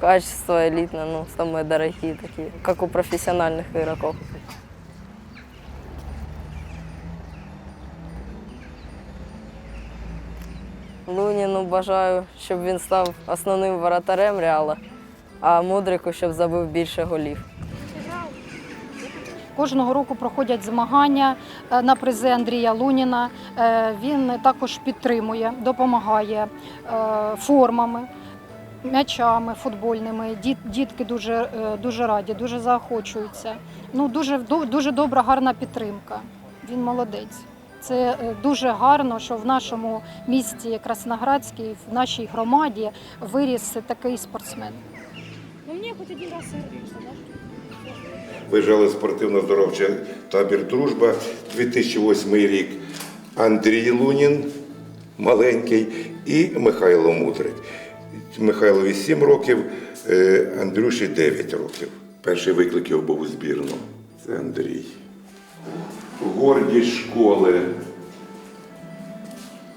Качество элитное, ну, самые дорогие такие, как у профессиональных игроков. Луніну бажаю, щоб він став основним воротарем Реала, а Мудрику, щоб забив більше голів. Кожного року проходять змагання е, на призи Андрія Луніна. Е, Він також підтримує, допомагає е, формами, м'ячами футбольними. Діт- Дітки дуже, е, дуже раді, дуже заохочуються. Ну, дуже, ду- дуже добра, гарна підтримка. Він молодець. Це е, дуже гарно, що в нашому місті Красноградській, в нашій громаді виріс такий спортсмен. Ну мне хоть один раз. Виїжджали спортивно-здоровчий табір Дружба 2008 рік. Андрій Лунін, маленький, і Михайло Мудрик. Михайлові 7 років, е, Андрюші 9 років. Перший виклик його був у збірну. Це Андрій. Гордість школи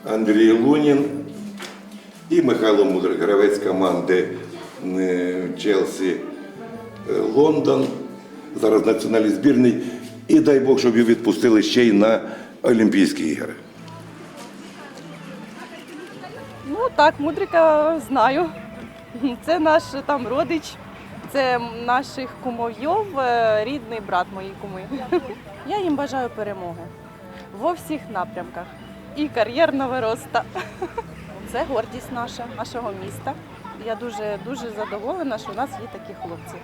Андрій Лунін і Михайло Мудрик, гравець команди е, Челсі е, Лондон, зараз національний збірний. І дай Бог, щоб його відпустили ще й на Олімпійські ігри. Ну так, Мудрика знаю. Це наш там родич, це наших кумовйов, е, рідний брат моїй куми. Я їм бажаю перемоги во всіх напрямках і кар'єрного росту. Це гордість наша, нашого міста. Я дуже дуже задоволена, що у нас є такі хлопці.